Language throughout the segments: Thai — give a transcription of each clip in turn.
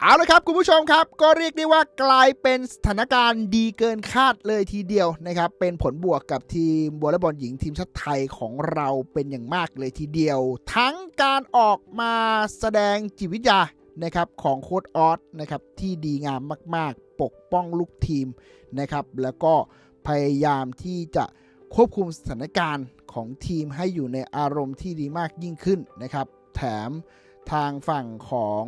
เอาละครับคุณผู้ชมครับ ก็เรียกได้ว่ากลายเป็นสถานการณ์ดีเกินคาดเลยทีเดียวนะครับ เป็นผลบวกกับทีมวอลเลย์บอลหญิงทีมชาติไทยของเราเป็นอย่างมากเลยทีเดียว ทั้งการออกมาแสดงจิตวิทยานะครับของโค้ดออสนะครับที่ดีงามมาก ๆ ปกป้องลูกทีมนะครับแล้วก็พยายามที่จะควบคุมสถานการณ์ของทีมให้อยู่ในอารมณ์ที่ดีมากยิ่งขึ้นนะครับ แถม ทางฝั่งของ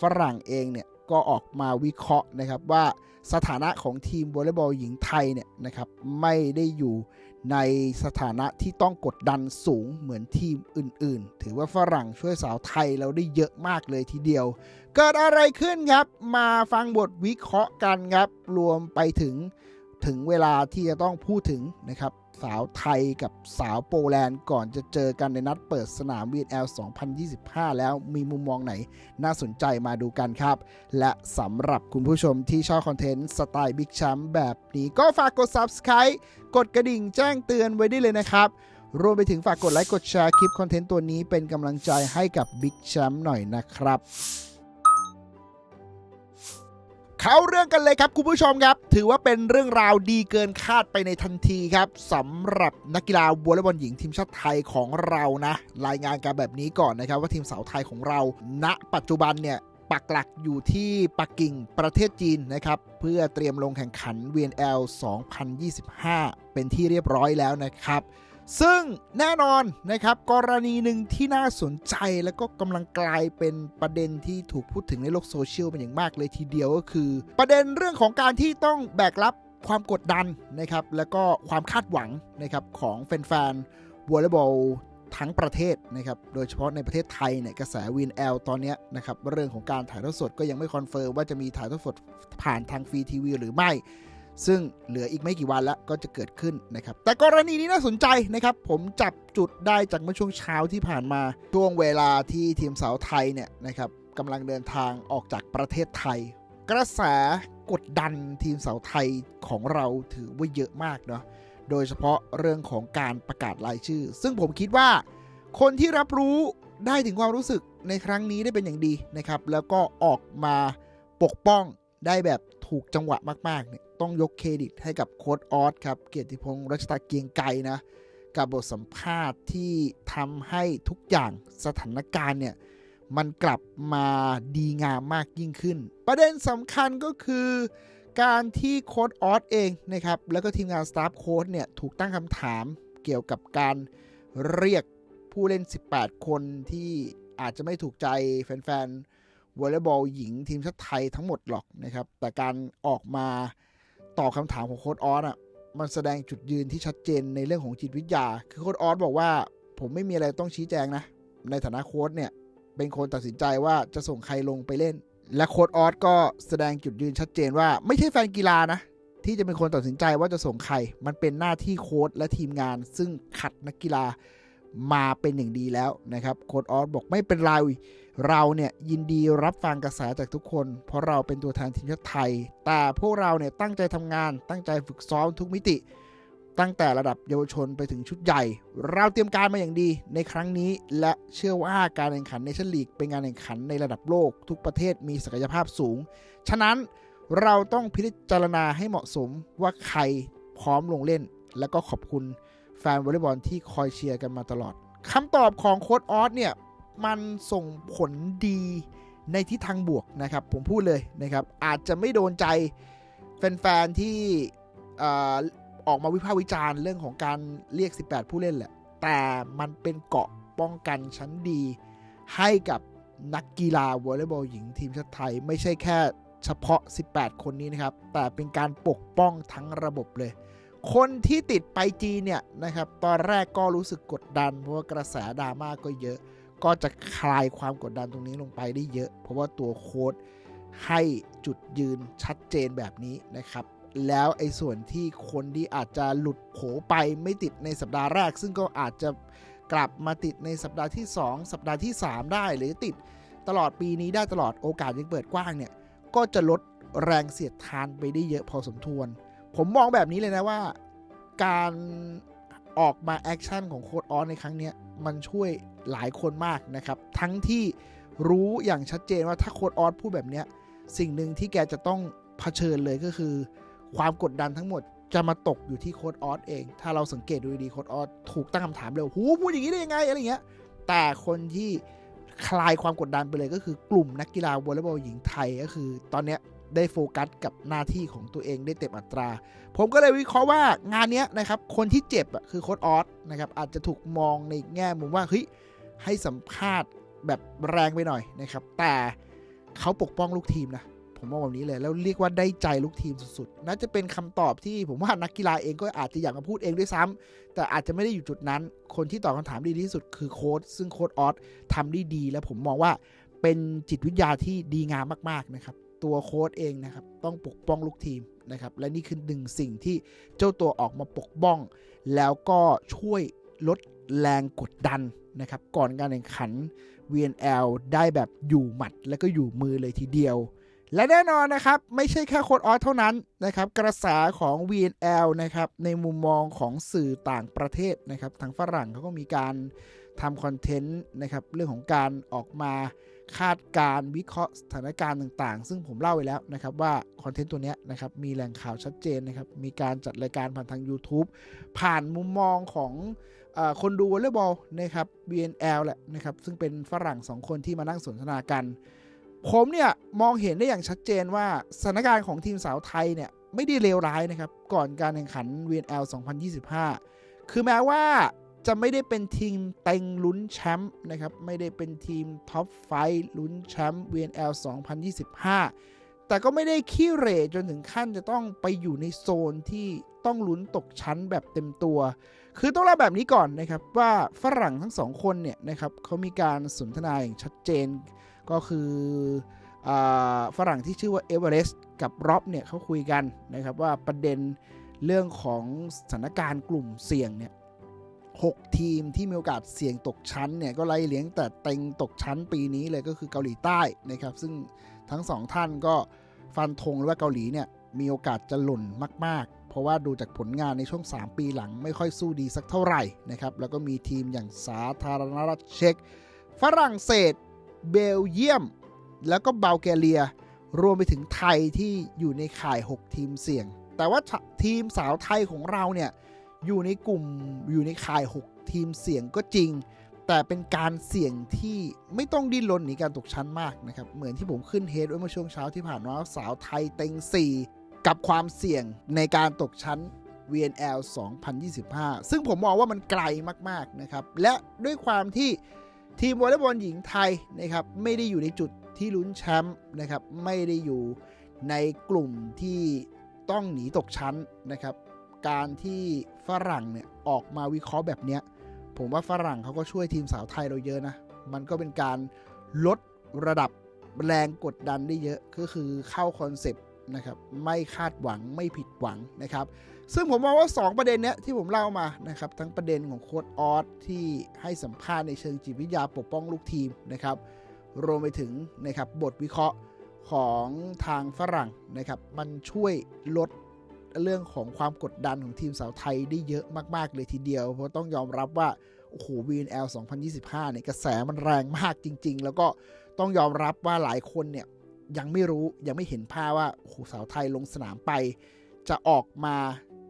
ฝรั่งเองเนี่ยก็ออกมาวิเคราะห์นะครับว่าสถานะของทีมวอลเลย์บอลหญิงไทยเนี่ยนะครับไม่ได้อยู่ในสถานะที่ต้องกดดันสูงเหมือนทีมอื่นๆ ถือว่าฝรั่งช่วยสาวไทยเราได้เยอะมากเลยทีเดียว เกิดอะไรขึ้นครับ มาฟังบทวิเคราะห์กันครับ รวมไปถึง ถึงเวลาที่จะต้องพูดถึงนะครับสาวไทยกับสาวโปแลนด์ก่อนจะเจอกันในนัดเปิดสนาม VNL 2025 แล้วมีมุมมองไหนน่าสนใจมาดูกันครับ และสำหรับคุณผู้ชมที่ชอบคอนเทนต์สไตล์บิ๊กแชมป์แบบนี้ก็ฝากกด Subscribe กดกระดิ่งแจ้งเตือนไว้ได้เลยนะครับ รวมไปถึงฝากกดไลค์กดแชร์คลิปคอนเทนต์ตัวนี้เป็นกำลังใจให้กับบิ๊กแชมป์หน่อยนะครับ เข้าเรื่องกันเลยครับคุณผู้ชมครับ ถือว่าเป็นเรื่องราวดีเกินคาดไปในทันทีครับสำหรับนักกีฬาวอลเลย์บอลหญิงทีมชาติไทยของเรานะ รายงานกันแบบนี้ก่อนนะครับ ว่าทีมสาวไทยของเรา ณ ปัจจุบันเนี่ยปักหลักอยู่ที่ปักกิ่งประเทศจีนนะครับ เพื่อเตรียมลงแข่งขัน VNL 2025 เป็นที่เรียบร้อยแล้วนะครับ ซึ่งแน่นอนนะครับกรณีหนึ่งที่น่าสนใจแล้วก็กำลังกลายเป็นประเด็นที่ถูกพูดถึงในโลกโซเชียลเป็นอย่างมากเลยทีเดียวก็คือ ประเด็นเรื่องของการที่ต้องแบกรับความกดดันนะครับแล้วก็ความคาดหวังนะครับของแฟนๆวอลเลย์บอลทั้งประเทศนะครับ โดยเฉพาะในประเทศไทยเนี่ยกระแสวินแอลตอนนี้นะครับเรื่องของการถ่ายทอดสดก็ยังไม่คอนเฟิร์มว่าจะมีถ่ายทอดสดผ่านทางฟรีทีวีหรือไม่ ซึ่งเหลืออีกไม่กี่วันแล้วก็จะเกิดขึ้นนะครับ แต่กรณีนี้น่าสนใจนะครับ ผมจับจุดได้จากเมื่อช่วงเช้าที่ผ่านมา ช่วงเวลาที่ทีมสาวไทยเนี่ยนะครับกำลังเดินทางออกจากประเทศไทย กระแสกดดันทีมสาวไทยของเราถือว่าเยอะมากเนาะ โดยเฉพาะเรื่องของการประกาศรายชื่อ ซึ่งผมคิดว่า คนที่รับรู้ได้ถึงความรู้สึกในครั้งนี้ได้เป็นอย่างดีนะครับ แล้วก็ออกมาปกป้องได้แบบถูกจังหวะมากๆเนี่ย ต้องยกเครดิตให้กับโค้ดออสครับ เกียรติพงษ์รัชตาเกียงไกรนะ กับบทสัมภาษณ์ที่ทำให้ทุกอย่างสถานการณ์เนี่ย มันกลับมาดีงามมากยิ่งขึ้น ประเด็นสำคัญก็คือ การที่โค้ดออสเองนะครับ แล้วก็ทีมงานสตาฟโค้ดเนี่ย ถูกตั้งคำถามเกี่ยวกับการเรียกผู้เล่น 18 คนที่อาจจะไม่ถูกใจแฟนๆวอลเลย์บอลหญิงทีมชาติไทยทั้งหมดหรอกนะครับ แต่การออกมา ตอบคำถามของโค้ดออสอะมันแสดงจุดยืนที่ชัดเจนในเรื่องของจิตวิทยา คือโค้ดออสบอกว่า ผมไม่มีอะไรต้องชี้แจงนะ ในฐานะโค้ดเนี่ย เป็นคนตัดสินใจว่าจะส่งใครลงไปเล่น และโค้ดออสก็แสดงจุดยืนชัดเจนว่าไม่ใช่แฟนกีฬานะ ที่จะเป็นคนตัดสินใจว่าจะส่งใคร มันเป็นหน้าที่โค้ดและทีมงาน ซึ่งขัดนักกีฬามาเป็นอย่างดีแล้วนะครับ โค้ดออสบอกไม่เป็นไร เราเนี่ยยินดีรับฟังกระแสจากทุกคน เพราะเราเป็นตัวแทนทีมชาติไทย แต่พวกเราเนี่ยตั้งใจทำงาน ตั้งใจฝึกซ้อมทุกมิติ ตั้งแต่ระดับเยาวชนไปถึงชุดใหญ่ เราเตรียมการมาอย่างดีในครั้งนี้ และเชื่อว่าการแข่งขันในชั้นลีกเป็นการแข่งขันในระดับโลก ทุกประเทศมีศักยภาพสูง ฉะนั้นเราต้องพิจารณาให้เหมาะสมว่าใครพร้อมลงเล่น และก็ขอบคุณแฟนวอลเลย์บอลที่คอยเชียร์กันมาตลอดคำตอบของโค้ดออสเนี่ย มันส่งผลดีในทิศทางบวกนะครับ ผมพูดเลยนะครับ อาจจะไม่โดนใจแฟนๆที่อออกมาวิพากษ์วิจารณ์เรื่องของการเรียก 18 ผู้เล่นแหละ แต่มันเป็นเกาะป้องกันชั้นดี ให้กับนักกีฬาวอลเลย์บอลหญิงทีมชาติไทย ไม่ใช่แค่เฉพาะ 18 คนนี้นะครับ แต่เป็นการปกป้องทั้งระบบเลย คนที่ติดไปจีเนี่ยนะครับ ตอนแรกก็รู้สึกกดดัน เพราะว่ากระแสดราม่าก็เยอะ ก็จะคลายความกดดันตรงนี้ลงไปได้เยอะ เพราะว่าตัวโค้ดให้จุดยืนชัดเจนแบบนี้นะครับ แล้วไอ้ส่วนที่คนที่อาจจะหลุดโผไปไม่ติดในสัปดาห์แรก ซึ่งก็อาจจะกลับมาติดในสัปดาห์ที่ 2 สัปดาห์ที่ 3 ได้หรือติดตลอดปีนี้ได้ตลอดโอกาสยังเปิดกว้างเนี่ย ก็จะลดแรงเสียดทานไปได้เยอะพอสมควร ผมมองแบบนี้เลยนะว่า การออกมาแอคชั่นของโค้ดออสในครั้งเนี้ย มันช่วยหลายคนมากนะครับ ทั้งที่รู้อย่างชัดเจนว่าถ้าโค้ดออสพูดแบบเนี้ยสิ่งหนึ่งที่แกจะต้องเผชิญเลยก็คือ ความกดดันทั้งหมดจะมาตกอยู่ที่โค้ดออสเอง ถ้าเราสังเกตดูดีโค้ดออสถูกตั้งคำถามเลยหูพูดอย่างนี้ได้ยังไงอะไรเงี้ย แต่คนที่คลายความกดดันไปเลยก็คือกลุ่มนักกีฬาวอลเลย์บอลหญิงไทยก็คือ ตอนเนี้ย ได้โฟกัสกับหน้าที่ของตัวเองได้เต็มอัตรา ผมก็เลยวิเคราะห์ว่างานนี้นะครับ คนที่เจ็บคือโค้ดออสนะครับ อาจจะถูกมองในแง่มุมว่าเฮ้ยให้สัมภาษณ์แบบแรงไปหน่อยนะครับ แต่เขาปกป้องลูกทีมนะผมมองแบบนี้เลย แล้วเรียกว่าได้ใจลูกทีมสุดๆ น่าจะเป็นคำตอบที่ผมว่านักกีฬาเองก็อาจจะอยากมาพูดเองด้วยซ้ำแต่อาจจะไม่ได้อยู่จุดนั้น คนที่ตอบคำถามดีที่สุดคือโค้ดซึ่งโค้ดออสทำได้ดี และผมมองว่าเป็นจิตวิทยาที่ดีงามมากๆนะครับ ตัวโค้ดเองนะครับ ต้องปกป้องลูกทีมนะครับ และนี่คือหนึ่งสิ่งที่เจ้าตัวออกมาปกป้อง แล้วก็ช่วยลดแรงกดดันนะครับ ก่อนการแข่งขัน VNL ได้แบบอยู่หมัดและก็อยู่มือเลยทีเดียว และแน่นอนนะครับ ไม่ใช่แค่โค้ดออสเท่านั้นนะครับ กระแสของ VNL นะครับ ในมุมมองของสื่อต่างประเทศนะครับ ทางฝรั่งเขาก็มีการทำคอนเทนต์นะครับ เรื่องของการออกมา คาดการวิเคราะห์สถานการณ์ต่างๆ ซึ่งผมเล่าไปแล้วนะครับว่าคอนเทนต์ตัวนี้นะครับมีแหล่งข่าวชัดเจนนะครับมีการจัดรายการผ่านทาง YouTube ผ่านมุมมองของอคนดูวอลเลย์บอลนะครับ BNL แหละนะครับซึ่งเป็นฝรั่งสองคนที่มานั่งสนทนากัน ผมเนี่ยมองเห็นได้อย่างชัดเจนว่าสถานการณ์ของทีมสาวไทยเนี่ยไม่ได้เลวร้ายนะครับก่อนการแข่งขัน VNL 2025 คือแม้ว่า จะไม่ได้เป็นทีมเต็งลุ้นแชมป์นะครับไม่ได้เป็นทีมท็อปไฟลุ้นแชมป์ VNL 2025 แต่ก็ไม่ได้ขี้เรจนถึงขั้นจะต้องไปอยู่ในโซนที่ต้องลุ้นตกชั้นแบบเต็มตัว คือต้องเล่าแบบนี้ก่อนนะครับว่าฝรั่งทั้งสองคนเนี่ยนะครับเขามีการสนทนาอย่างชัดเจน ก็คืออฝรั่งที่ชื่อว่าเอเวอเรสต์กับร็อบเนี่ยเขาคุยกันนะครับว่าประเด็นเรื่องของสถานการณ์กลุ่มเสี่ยงเนี่ย หกทีมที่มีโอกาสเสี่ยงตกชั้นเนี่ยก็ไล่เลี้ยงแต่เต็งตกชั้นปีนี้เลยก็คือเกาหลีใต้นะครับ ซึ่งทั้งสองท่านก็ฟันธงว่าเกาหลีเนี่ยมีโอกาสจะหล่นมาก ๆ เพราะว่าดูจากผลงานในช่วง 3 ปีหลังไม่ค่อยสู้ดีสักเท่าไหร่นะครับ แล้วก็มีทีมอย่างสาธารณรัฐเช็ก ฝรั่งเศส เบลเยียม แล้วก็บัลแกเรีย รวมไปถึงไทยที่อยู่ในข่าย 6 ทีมเสี่ยง แต่ว่าทีมสาวไทยของเราเนี่ย อยู่ในกลุ่มอยู่ในข่าย 6 ทีมเสี่ยงก็จริง แต่เป็นการเสี่ยงที่ไม่ต้องดิ้นรนหนีการตกชั้นมากนะครับ เหมือนที่ผมขึ้นเฮดไว้เมื่อช่วงเช้าที่ผ่านมาสาวไทยเต็ง 4 กับความเสี่ยงในการตกชั้น VNL 2025 ซึ่งผมมองว่ามันไกลมากๆนะครับ และด้วยความที่ทีมวอลเลย์บอลหญิงไทยนะครับไม่ได้อยู่ในจุดที่ลุ้นแชมป์นะครับไม่ได้อยู่ในกลุ่มที่ต้องหนีตกชั้นนะครับ การที่ฝรั่งเนี่ยออกมาวิเคราะห์แบบเนี้ย ผมว่าฝรั่งเขาก็ช่วยทีมสาวไทยเราเยอะนะ มันก็เป็นการลดระดับแรงกดดันได้เยอะ ก็คือเข้าคอนเซปต์นะครับ ไม่คาดหวังไม่ผิดหวังนะครับ ซึ่งผมมองว่า 2 ประเด็นเนี้ยที่ผมเล่ามานะครับ ทั้งประเด็นของโค้ดออสที่ให้สัมภาษณ์ในเชิงจิตวิทยาปกป้องลูกทีมนะครับ รวมไปถึงนะครับบทวิเคราะห์ของทางฝรั่งนะครับ มันช่วยลด เรื่องของความกดดันของทีมสาวไทยได้เยอะมาก ๆ เลยทีเดียว เพราะต้องยอมรับว่า โอ้โห VNL 2025 เนี่ยกระแสมันแรงมากจริง ๆ แล้วก็ต้องยอมรับว่าหลายคนเนี่ยยังไม่รู้ยังไม่เห็นภาพว่าโอ้โหสาวไทยลงสนามไป จะออกมา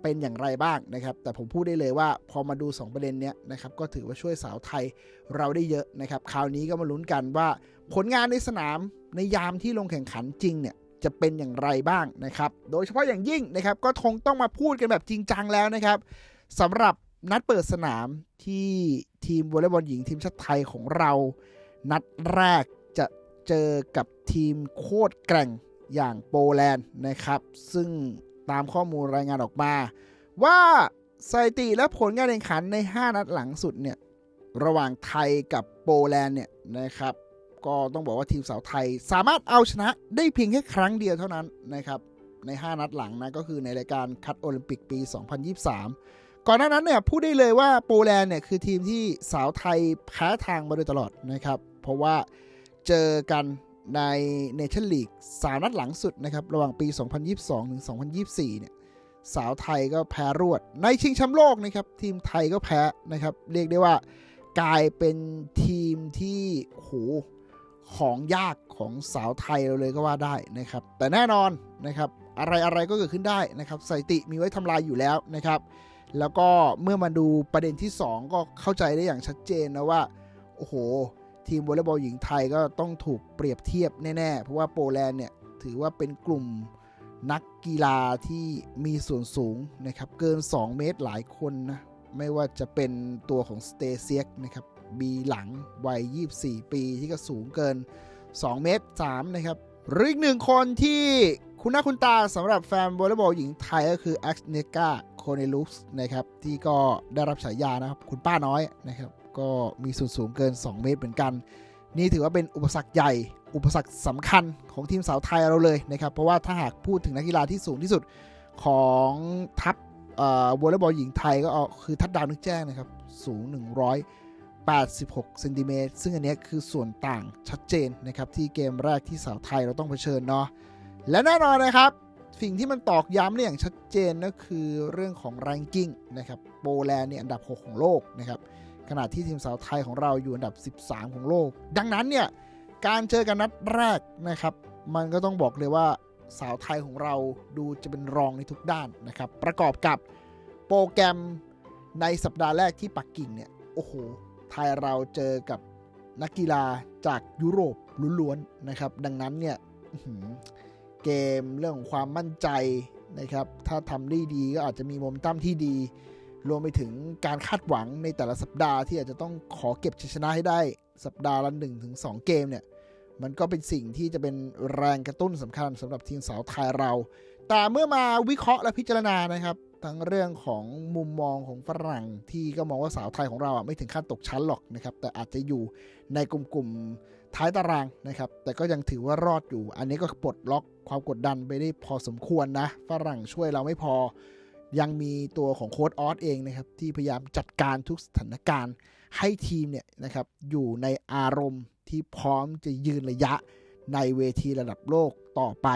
เป็นอย่างไรบ้างนะครับ แต่ผมพูดได้เลยว่าพอมาดู 2 ประเด็นเนี้ยนะครับก็ถือว่าช่วยสาวไทยเราได้เยอะนะครับ คราวนี้ก็มาลุ้นกันว่าผลงานในสนามในยามที่ลงแข่งขันจริงเนี่ย จะเป็นอย่างไรบ้างนะครับ โดยเฉพาะอย่างยิ่งนะครับ ก็คงต้องมาพูดกันแบบจริงจังแล้วนะครับสำหรับนัดเปิดสนามที่ทีมวอลเลย์บอลหญิงทีมชาติไทยของเรา นัดแรกจะเจอกับทีมโคตรแกร่งอย่างโปแลนด์นะครับ ซึ่งตามข้อมูลรายงานออกมา ว่าสถิติและผลการแข่งขันใน 5 นัดหลังสุดเนี่ยระหว่างไทยกับโปแลนด์เนี่ยนะครับ ก็ต้องบอกว่าทีมสาวไทยสามารถเอาชนะได้เพียงแค่ครั้งเดียวเท่านั้นนะครับใน 5 นัดหลังนะก็คือในรายการคัดโอลิมปิกปี 2023 ก่อนหน้านั้นเนี่ยพูดได้เลยว่าโปแลนด์เนี่ยคือทีมที่สาวไทยแพ้ทางมาโดยตลอดนะครับ เพราะว่าเจอกันในเนชั่นลีกสามนัดหลังสุดนะครับ ระหว่างปี 2022 ถึง 2024 เนี่ยสาวไทยก็แพ้รวด ในชิงแชมป์โลกนะครับ ทีมไทยก็แพ้นะครับ เรียกได้ว่ากลายเป็นทีมที่โห ของยากของสาวไทยเราเลยก็ว่าได้นะครับ แต่แน่นอนนะครับ อะไรอะไรก็เกิดขึ้นได้นะครับสถิติมีไว้ทำลายอยู่แล้วนะครับ แล้วก็เมื่อมาดูประเด็นที่ 2 ก็เข้าใจได้อย่างชัดเจนนะว่า โอ้โห ทีมวอลเลย์บอลหญิงไทยก็ต้องถูกเปรียบเทียบแน่ๆ เพราะว่าโปแลนด์เนี่ยถือว่าเป็นกลุ่มนักกีฬาที่มีส่วนสูงนะครับ เกิน 2 เมตรหลายคนนะ ไม่ว่าจะเป็นตัวของสเตเซียกนะครับ บีหลังวัย 24 ปีที่ก็สูงเกิน 2 เมตร3นะครับหรืออีกหนึ่งคนที่คุณหน้าคุณตาสำหรับแฟนวอลเลย์บอลหญิงไทยก็คือแอ็กเนกาโคเนลุสนะครับที่ก็ได้รับฉายานะครับคุณป้าน้อยนะครับก็มีส่วนสูงเกิน 2 เมตรเหมือนกัน นี่ถือว่าเป็นอุปสรรคใหญ่ อุปสรรคสำคัญของทีมสาวไทยเราเลยนะครับเพราะว่าถ้าหากพูดถึงนักกีฬาที่สูงที่สุดของทัพเอ่อวอลเลย์บอลหญิงไทยก็คือทัดดาวนึกแจ้งนะครับสูง 100 86เซนติเมตรซึ่งอันนี้คือส่วนต่างชัดเจนนะครับ ที่เกมแรกที่สาวไทยเราต้องเผชิญเนาะและแน่นอนนะครับ สิ่งที่มันตอกย้ำเนี่ยอย่างชัดเจนก็คือเรื่องของ ranking นะครับโปแลนด์เนี่ยอันดับ 6 ของโลกนะครับขณะที่ทีมสาวไทยของเราอยู่อันดับ 13 ของโลก ดังนั้นเนี่ยการเจอกันนัดแรกนะครับ มันก็ต้องบอกเลยว่าสาวไทยของเราดูจะเป็นรองในทุกด้านนะครับ ประกอบกับโปรแกรมในสัปดาห์แรกที่ปักกิ่งเนี่ย โอ้โห ไทยเราเจอกับนักกีฬาจากยุโรปล้วนๆนะครับ ดังนั้นเนี่ยเกมเรื่องของความมั่นใจนะครับ ถ้าทำได้ดีก็อาจจะมีโมเมนตัมที่ดี รวมไปถึงการคาดหวังในแต่ละสัปดาห์ที่อาจจะต้องขอเก็บชัยชนะให้ได้สัปดาห์ละ1นถึงสเกมเนี่ย มันก็เป็นสิ่งที่จะเป็นแรงกระตุ้นสำคัญสำหรับทีมสาวไทยเรา แต่เมื่อมาวิเคราะห์และพิจารณานะครับ ทั้งเรื่องของมุมมองของฝรั่งที่ก็มองว่าสาวไทยของเราอะไม่ถึงขั้นตกชั้นหรอกนะครับ แต่อาจจะอยู่ในกลุ่มๆท้ายตารางนะครับ แต่ก็ยังถือว่ารอดอยู่ อันนี้ก็ปลดล็อกความกดดันไปได้พอสมควรนะ ฝรั่งช่วยเราไม่พอ ยังมีตัวของโค้ดออสเองนะครับ ที่พยายามจัดการทุกสถานการณ์ให้ทีมเนี่ยนะครับอยู่ในอารมณ์ที่พร้อมจะยืนระยะในเวทีระดับโลกต่อไป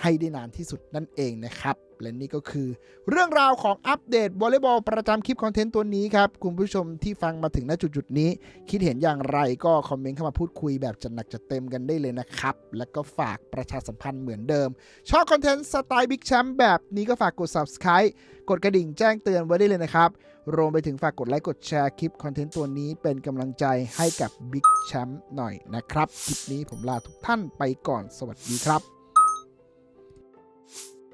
ให้ได้นานที่สุดนั่นเองนะครับ และนี่ก็คือ เรื่องราวของอัปเดตวอลเลย์บอลประจำคลิปคอนเทนต์ตัวนี้ครับ คุณผู้ชมที่ฟังมาถึงณจุดๆนี้ คิดเห็นอย่างไรก็คอมเมนต์เข้ามาพูดคุยแบบจัดหนักจัดเต็มกันได้เลยนะครับ แล้วก็ฝากประชาสัมพันธ์เหมือนเดิม ชอบคอนเทนต์สไตล์บิ๊กแชมป์แบบนี้ก็ฝากกด subscribe กดกระดิ่งแจ้งเตือนไว้ได้เลยนะครับรวมไปถึงฝากกดไลค์กดแชร์คลิปคอนเทนต์ตัวนี้เป็นกำลังใจให้กับ Big Champ หน่อยนะครับ คลิปนี้ผมลาทุกท่านไปก่อนสวัสดีครับ